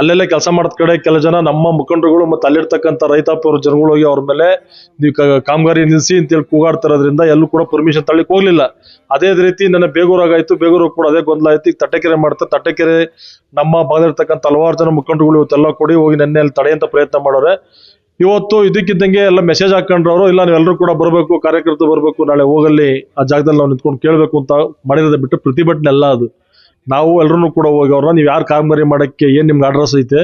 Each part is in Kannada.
ಅಲ್ಲೆಲ್ಲ ಕೆಲಸ ಮಾಡಿದ ಕಡೆ ಕೆಲ ಜನ ನಮ್ಮ ಮುಖಂಡರುಗಳು ಮತ್ತೆ ಅಲ್ಲಿರ್ತಕ್ಕಂಥ ರೈತಾಪಿ ಜನಗಳು ಹೋಗಿ ಅವ್ರ ಮೇಲೆ ನೀವು ಕಾಮಗಾರಿ ನಿಲ್ಲಿಸಿ ಅಂತೇಳಿ ಕೂಗಾಡ್ತಿರೋದ್ರಿಂದ ಎಲ್ಲೂ ಕೂಡ ಪರ್ಮಿಷನ್ ತಳ್ಳಿಕ್ ಹೋಗ್ಲಿಲ್ಲ. ಅದೇ ರೀತಿ ನನ್ನ ಬೇಗೂರಾಗಾಯ್ತು ಬೇಗೂರು ಕೂಡ ಅದೇ ಗೊಂದಲ ಆಯ್ತು. ಈಗ ತಟ್ಟೆಕೆರೆ ಮಾಡ್ತಾರೆ ತಟ್ಟೆಕೆರೆ ನಮ್ಮ ಭಾಗದಲ್ಲಿರ್ತಕ್ಕಂಥ ಹಲವಾರು ಜನ ಮುಖಂಡರುಗಳು ಇವತ್ತೆಲ್ಲ ಕೊಡಿ ಹೋಗಿ ನೆನ್ನೆ ಅಲ್ಲಿ ತಡೆಯಂತ ಪ್ರಯತ್ನ ಮಾಡೋರೆ. ಇವತ್ತು ಇದಕ್ಕಿದ್ದಂಗೆ ಎಲ್ಲ ಮೆಸೇಜ್ ಹಾಕೊಂಡ್ರವರು, ಇಲ್ಲ ನೀವೆಲ್ಲರೂ ಕೂಡ ಬರಬೇಕು, ಕಾರ್ಯಕರ್ತರು ಬರಬೇಕು, ನಾಳೆ ಹೋಗಲ್ಲಿ ಆ ಜಾಗದಲ್ಲಿ ನಾವು ನಿಂತ್ಕೊಂಡು ಕೇಳಬೇಕು ಅಂತ ಮಾಡಿರೋದೇ ಬಿಟ್ಟು ಪ್ರತಿಭಟನೆ ಅಲ್ಲ ಅದು. ನಾವು ಎಲ್ಲರೂ ಕೂಡ ಹೋಗಿ ಅವ್ರನ್ನ ನೀವು ಯಾರು ಕಾಮಗಾರಿ ಮಾಡೋಕ್ಕೆ ಏನು ನಿಮ್ಗೆ ಅಡ್ರೆಸ್ ಐತೆ,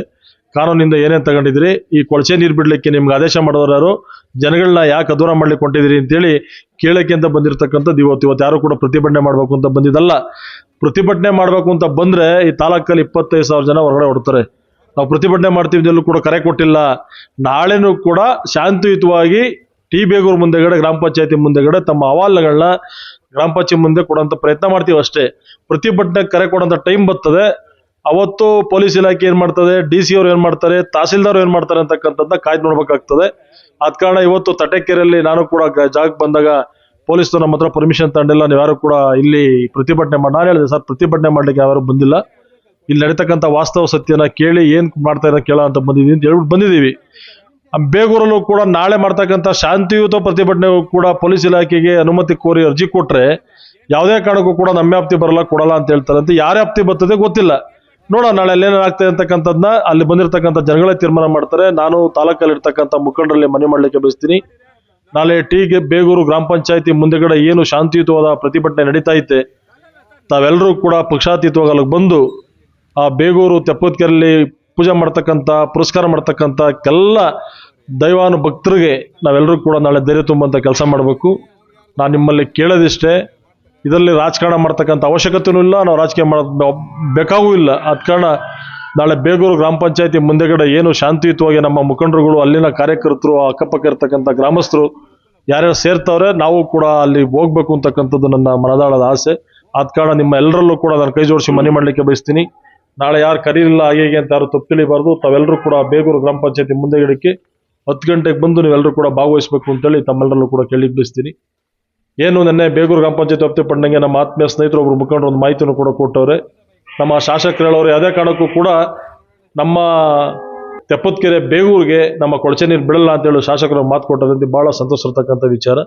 ಕಾನೂನಿಂದ ಏನೇನು ತಗೊಂಡಿದ್ರಿ, ಈ ಕೊಳಚೆ ನೀರು ಬಿಡಲಿಕ್ಕೆ ನಿಮ್ಗೆ ಆದೇಶ ಮಾಡೋರು ಜನಗಳನ್ನ ಯಾಕೆ ಅಧೂರ ಮಾಡ್ಲಿಕ್ಕೆ ಹೊಂಟಿದ್ದೀರಿ ಅಂತೇಳಿ ಕೇಳಕ್ಕೆ ಅಂತ ಬಂದಿರತಕ್ಕಂಥದ್ದು ಇವತ್ತು. ಇವತ್ತು ಯಾರು ಕೂಡ ಪ್ರತಿಭಟನೆ ಮಾಡಬೇಕು ಅಂತ ಬಂದಿದ್ದಲ್ಲ. ಪ್ರತಿಭಟನೆ ಮಾಡಬೇಕು ಅಂತ ಬಂದರೆ ಈ ತಾಲೂಕಲ್ಲಿ ಇಪ್ಪತ್ತೈದು ಸಾವಿರ ಜನ ಹೊರಗಡೆ ಹೊಡ್ತಾರೆ ನಾವು ಪ್ರತಿಭಟನೆ ಮಾಡ್ತೀವಿ ಕೂಡ ಕರೆ ಕೊಟ್ಟಿಲ್ಲ. ನಾಳೆನೂ ಕೂಡ ಶಾಂತಿಯುತವಾಗಿ ಟಿ ಬೇಗೂರು ಮುಂದೆಗಡೆ, ಗ್ರಾಮ ಪಂಚಾಯತಿ ಮುಂದೆಗಡೆ ತಮ್ಮ ಅಹವಾಲುಗಳನ್ನ ಗ್ರಾಮ ಪಂಚಾಯತಿ ಮುಂದೆ ಕೊಡುವಂತ ಪ್ರಯತ್ನ ಮಾಡ್ತೀವಿ ಅಷ್ಟೇ. ಪ್ರತಿಭಟನೆ ಕರೆ ಕೊಡುವಂತ ಟೈಮ್ ಬರ್ತದೆ. ಅವತ್ತು ಪೊಲೀಸ್ ಇಲಾಖೆ ಏನ್ ಮಾಡ್ತದೆ ಡಿ ಸಿ ಅವ್ರು ಏನ್ ಮಾಡ್ತಾರೆ, ತಹಸೀಲ್ದಾರ್ ಏನ್ ಮಾಡ್ತಾರೆ ಅಂತಕ್ಕಂಥದ್ದ ಕಾಯ್ದು ನೋಡ್ಬೇಕಾಗ್ತದೆ. ಆದ ಕಾರಣ ಇವತ್ತು ತಟೆಕೆರೆಯಲ್ಲಿ ನಾನು ಕೂಡ ಜಾಗಕ್ಕೆ ಬಂದಾಗ ಪೊಲೀಸ್ ನಮ್ಮ ಹತ್ರ ಪರ್ಮಿಷನ್ ತಗೊಂಡಿಲ್ಲ. ನೀವು ಯಾರು ಕೂಡ ಇಲ್ಲಿ ಪ್ರತಿಭಟನೆ ಮಾಡಿ, ನಾನು ಹೇಳಿದೆ, ಸರ್, ಪ್ರತಿಭಟನೆ ಮಾಡ್ಲಿಕ್ಕೆ ಯಾರು ಬಂದಿಲ್ಲ. ಇಲ್ಲಿ ನಡೀತಕ್ಕಂಥ ವಾಸ್ತವ ಸತ್ಯನ ಕೇಳಿ ಏನ್ ಮಾಡ್ತಾ ಇರೋ ಕೇಳ ಅಂತ ಬಂದಿದ್ದೀನಿ ಅಂತ ಹೇಳ್ಬಿಟ್ಟು ಬಂದಿದ್ದೀವಿ ಬೇಗೂರಲ್ಲೂ ಕೂಡ ನಾಳೆ ಮಾಡ್ತಕ್ಕಂಥ ಶಾಂತಿಯುತ ಪ್ರತಿಭಟನೆಗೂ ಕೂಡ ಪೊಲೀಸ್ ಇಲಾಖೆಗೆ ಅನುಮತಿ ಕೋರಿ ಅರ್ಜಿ ಕೊಟ್ರೆ ಯಾವುದೇ ಕಾರಣಕ್ಕೂ ಕೂಡ ನಮ್ಮ ವ್ಯಾಪ್ತಿ ಬರಲ್ಲ, ಕೊಡಲ್ಲ ಅಂತ ಹೇಳ್ತಾರೆ. ಅಂತ ಯಾರ ಆಪ್ತಿ ಬರ್ತದೆ ಗೊತ್ತಿಲ್ಲ. ನೋಡೋಣ, ನಾಳೆ ಅಲ್ಲಿ ಏನಾಗ್ತದೆ ಅಂತಕ್ಕಂಥದ್ದನ್ನ ಅಲ್ಲಿ ಬಂದಿರತಕ್ಕಂಥ ಜನಗಳೇ ತೀರ್ಮಾನ ಮಾಡ್ತಾರೆ. ನಾನು ತಾಲೂಕಲ್ಲಿ ಇರ್ತಕ್ಕಂಥ ಮುಖಂಡರಲ್ಲಿ ಮನೆ ಮಾಡಲಿಕ್ಕೆ ಬಯಸ್ತೀನಿ. ನಾಳೆ ಟೀಗೆ ಬೇಗೂರು ಗ್ರಾಮ ಪಂಚಾಯತಿ ಮುಂದೆಗಡೆ ಏನು ಶಾಂತಿಯುತವಾದ ಪ್ರತಿಭಟನೆ ನಡೀತಾ ಐತೆ ತಾವೆಲ್ಲರೂ ಕೂಡ ಪಕ್ಷಾತೀತವಾಗಿ ಬಂದು ಆ ಬೇಗೂರು ತೆಪ್ಪತ್ಕೆರೆಯಲ್ಲಿ ಪೂಜೆ ಮಾಡ್ತಕ್ಕಂಥ, ಪುರಸ್ಕಾರ ಮಾಡ್ತಕ್ಕಂಥ ಎಲ್ಲ ದೈವಾನು ಭಕ್ತರಿಗೆ ನಾವೆಲ್ಲರೂ ಕೂಡ ನಾಳೆ ಧೈರ್ಯ ತುಂಬಂತ ಕೆಲಸ ಮಾಡಬೇಕು. ನಾನು ನಿಮ್ಮಲ್ಲಿ ಕೇಳೋದಿಷ್ಟೇ, ಇದರಲ್ಲಿ ರಾಜಕಾರಣ ಮಾಡ್ತಕ್ಕಂಥ ಅವಶ್ಯಕತೆಯೂ ಇಲ್ಲ, ನಾವು ರಾಜಕೀಯ ಮಾಡೋದು ಬೇಕಾಗೂ ಇಲ್ಲ. ಆದ ಕಾರಣ ನಾಳೆ ಬೇಗೂರು ಗ್ರಾಮ ಪಂಚಾಯತಿ ಮುಂದೆಗಡೆ ಏನು ಶಾಂತಿಯುತವಾಗಿ ನಮ್ಮ ಮುಖಂಡರುಗಳು, ಅಲ್ಲಿನ ಕಾರ್ಯಕರ್ತರು ಅಕ್ಕಪಕ್ಕ ಇರ್ತಕ್ಕಂಥ ಗ್ರಾಮಸ್ಥರು ಯಾರ್ಯಾರು ಸೇರ್ತವ್ರೆ, ನಾವು ಕೂಡ ಅಲ್ಲಿ ಹೋಗ್ಬೇಕು ಅಂತಕ್ಕಂಥದ್ದು ನನ್ನ ಮನದಾಳದ ಆಸೆ. ಆದ ಕಾರಣ ನಿಮ್ಮ ಎಲ್ಲರಲ್ಲೂ ಕೂಡ ನಾನು ಕೈ ಜೋಡಿಸಿ ಮನೆ ಮಾಡಲಿಕ್ಕೆ ಬಯಸ್ತೀನಿ. ನಾಳೆ ಯಾರು ಕರೀಲಿಲ್ಲ ಹಾಗೆ ಹೀಗೆ ಅಂತ ಯಾರು ತಪ್ಪು ತಿಳಿಬಾರ್ದು ತಾವೆಲ್ಲರೂ ಕೂಡ ಬೇಗೂರು ಗ್ರಾಮ ಪಂಚಾಯತಿ ಮುಂದೆಗಡೆಗೆ ಹತ್ತು ಗಂಟೆಗೆ ಬಂದು ನೀವೆಲ್ಲರೂ ಕೂಡ ಭಾಗವಹಿಸಬೇಕು ಅಂತೇಳಿ ತಮ್ಮೆಲ್ಲರಲ್ಲೂ ಕೂಡ ಕೇಳಿ ಬಿಡಿಸ್ತೀನಿ ಏನು ನೆನ್ನೆ ಬೇಗೂರು ಗ್ರಾಮ ಪಂಚಾಯತಿ ವ್ಯಾಪ್ತಿ ಪಟ್ಟಣಂಗೆ ನಮ್ಮ ಆತ್ಮೀಯ ಸ್ನೇಹಿತರು ಒಬ್ಬರು ಮುಖಂಡರು ಒಂದು ಮಾಹಿತಿಯನ್ನು ಕೂಡ ಕೊಟ್ಟವ್ರೆ. ನಮ್ಮ ಶಾಸಕರು ಹೇಳೋರು ಯಾವುದೇ ಕಾರಣಕ್ಕೂ ಕೂಡ ನಮ್ಮ ತೆಪ್ಪತ್ಕೆರೆ ಬೇಗೂರಿಗೆ ನಮ್ಮ ಕೊಳಚೆ ನೀರು ಬಿಡಲ್ಲ ಅಂತೇಳಿ ಶಾಸಕರು ಮಾತು ಕೊಟ್ಟದಂತೆ ಬಹಳ ಸಂತೋಷ ಇರ್ತಕ್ಕಂಥ ವಿಚಾರ.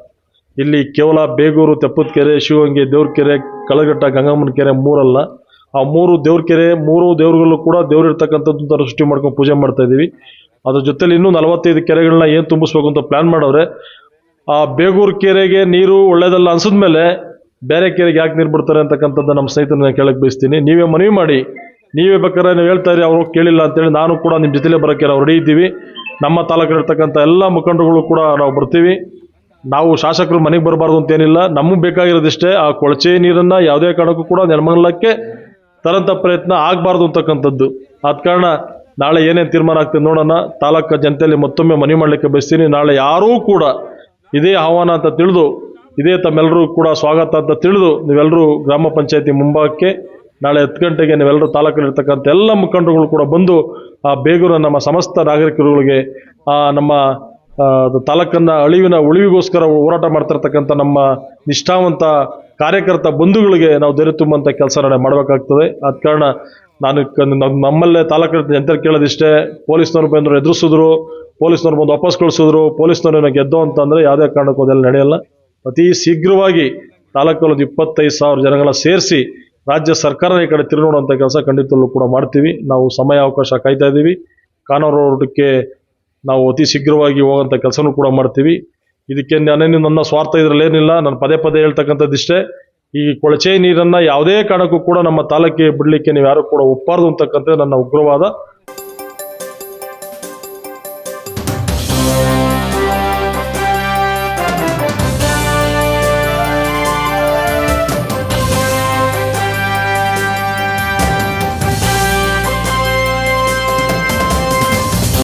ಇಲ್ಲಿ ಕೇವಲ ಬೇಗೂರು, ತೆಪ್ಪತ್ಕೆರೆ, ಶಿವಗಂಗೆ, ದೇವ್ರಕೆರೆ ಕಳಗಟ್ಟ ಗಂಗಮ್ಮನ ಕೆರೆ ಮೂರಲ್ಲ. ಆ ಮೂರು ದೇವ್ರ ಕೆರೆ, ಮೂರು ದೇವ್ರಗಳು ಕೂಡ ದೇವ್ರು ಇರ್ತಕ್ಕಂಥದ್ದು ತರ ಸೃಷ್ಟಿ ಮಾಡ್ಕೊಂಡು ಪೂಜೆ ಮಾಡ್ತಾ ಇದೀವಿ ಅದ್ರ ಜೊತೆಲಿ ಇನ್ನೂ ನಲವತ್ತೈದು ಕೆರೆಗಳನ್ನ ಏನು ತುಂಬಿಸ್ಬೇಕು ಅಂತ ಪ್ಲಾನ್ ಮಾಡವ್ರೆ. ಆ ಬೇಗೂರು ಕೆರೆಗೆ ನೀರು ಒಳ್ಳೇದಲ್ಲ ಅನ್ಸಿದ್ಮೇಲೆ ಬೇರೆ ಕೆರೆಗೆ ಯಾಕೆ ನೀರು ಬಿಡ್ತಾರೆ ಅಂತಕ್ಕಂಥದ್ದು ನಮ್ಮ ಸ್ನೇಹಿತರನ್ನ ಕೇಳಕ್ಕೆ ಬಯಸ್ತೀನಿ. ನೀವೇ ಮನವಿ ಮಾಡಿ. ನೀವೇ ಬೇಕಾದ್ರೆ ನೀವು ಹೇಳ್ತಾ ಇರಿ, ಅವರು ಕೇಳಿಲ್ಲ ಅಂತೇಳಿ ನಾನು ಕೂಡ ನಿಮ್ಮ ಜೊತೆಲೇ ಬರೋಕೆ ನಾವು ರೆಡಿ ಇದ್ದೀವಿ. ನಮ್ಮ ತಾಲೂಕಿರ್ತಕ್ಕಂಥ ಎಲ್ಲ ಮುಖಂಡಗಳು ಕೂಡ ನಾವು ಬರ್ತೀವಿ. ನಾವು ಶಾಸಕರು ಮನೆಗೆ ಬರಬಾರ್ದು ಅಂತೇನಿಲ್ಲ ನಮಗೆ ಬೇಕಾಗಿರೋದಿಷ್ಟೇ ಆ ಕೊಳಚೆ ನೀರನ್ನು ಯಾವುದೇ ಕಾರಣಕ್ಕೂ ಕೂಡ ನೆಲಮಂಗಲಕ್ಕೆ ತರಂತ ಪ್ರಯತ್ನ ಆಗಬಾರ್ದು ಅಂತಕ್ಕಂಥದ್ದು. ಆದ ಕಾರಣ ನಾಳೆ ಏನೇನು ತೀರ್ಮಾನ ಆಗ್ತದೆ ನೋಡೋಣ. ತಾಲೂಕು ಜನತೆಯಲ್ಲಿ ಮತ್ತೊಮ್ಮೆ ಮನವಿ ಮಾಡಲಿಕ್ಕೆ ಬಯಸ್ತೀನಿ. ನಾಳೆ ಯಾರೂ ಕೂಡ ಇದೇ ಆಹ್ವಾನ ಅಂತ ತಿಳಿದು, ಇದೇ ತಮ್ಮೆಲ್ಲರೂ ಕೂಡ ಸ್ವಾಗತ ಅಂತ ತಿಳಿದು ನೀವೆಲ್ಲರೂ ಗ್ರಾಮ ಪಂಚಾಯತಿ ಮುಂಭಾಗಕ್ಕೆ ನಾಳೆ ಹತ್ತು ಗಂಟೆಗೆ ನೀವೆಲ್ಲರೂ ತಾಲೂಕಲ್ಲಿರ್ತಕ್ಕಂಥ ಎಲ್ಲ ಮುಖಂಡರುಗಳು ಕೂಡ ಬಂದು ಆ ಬೇಗೂರ ನಮ್ಮ ಸಮಸ್ತ ನಾಗರಿಕರುಗಳಿಗೆ ಆ ನಮ್ಮ ತಾಲೂಕನ್ನ ಅಳಿವಿನ ಉಳಿವಿಗೋಸ್ಕರ ಹೋರಾಟ ಮಾಡ್ತಿರ್ತಕ್ಕಂಥ ನಮ್ಮ ನಿಷ್ಠಾವಂತ ಕಾರ್ಯಕರ್ತ ಬಂಧುಗಳಿಗೆ ನಾವು ಧೈರ್ಯ ತುಂಬುವಂಥ ಕೆಲಸ ಮಾಡಬೇಕಾಗ್ತದೆ. ಆದ ಕಾರಣ ನಾನು ನಮ್ಮಲ್ಲೇ ತಾಲೂಕು ಜನತೆ ಕೇಳೋದಿಷ್ಟೇ. ಪೊಲೀಸ್ನವ್ರು ಬಂದ್ರು ಎದುರಿಸಿದ್ರು. ಪೊಲೀಸ್ನವ್ರು ಬಂದು ವಾಪಸ್ ಕಳಿಸಿದ್ರು. ಪೊಲೀಸ್ನವ್ರು ಗೆದ್ದು ಅಂತಂದರೆ ಯಾವುದೇ ಕಾರಣಕ್ಕೂ ಅದೆಲ್ಲ ನಡೆಯಲ್ಲ. ಅತಿ ಶೀಘ್ರವಾಗಿ ತಾಲೂಕಲ್ಲಿ ಒಂದು ಇಪ್ಪತ್ತೈದು ಸಾವಿರ ಜನಗಳ ಸೇರಿಸಿ ರಾಜ್ಯ ಸರ್ಕಾರ ಈ ಕಡೆ ತಿರುನೋಡುವಂಥ ಕೆಲಸ ಖಂಡಿತಲ್ಲೂ ಕೂಡ ಮಾಡ್ತೀವಿ. ನಾವು ಸಮಯ ಅವಕಾಶ ಕಾಯ್ತಾ ಇದ್ದೀವಿ ಕಾನೂನು ಹೋರಾಟಕ್ಕೆ ನಾವು ಅತಿ ಶೀಘ್ರವಾಗಿ ಹೋಗೋಂಥ ಕೆಲಸನೂ ಕೂಡ ಮಾಡ್ತೀವಿ. ಇದಕ್ಕೆ ನಾನೇನು ನನ್ನ ಸ್ವಾರ್ಥ ಇದರಲ್ಲಿ ಏನಿಲ್ಲ, ನಾನು ಪದೇ ಪದೇ ಹೇಳ್ತಕ್ಕಂಥದ್ದಿಷ್ಟೇ ಈ ಕೊಳಚೆ ನೀರನ್ನ ಯಾವುದೇ ಕಾರಣಕ್ಕೂ ಕೂಡ ನಮ್ಮ ತಾಲೂಕಿಗೆ ಬಿಡಲಿಕ್ಕೆ ನೀವು ಯಾರು ಕೂಡ ಒಪ್ಪಾರ್ದು ಅಂತಕ್ಕಂಥ ನನ್ನ ಉಗ್ರವಾದ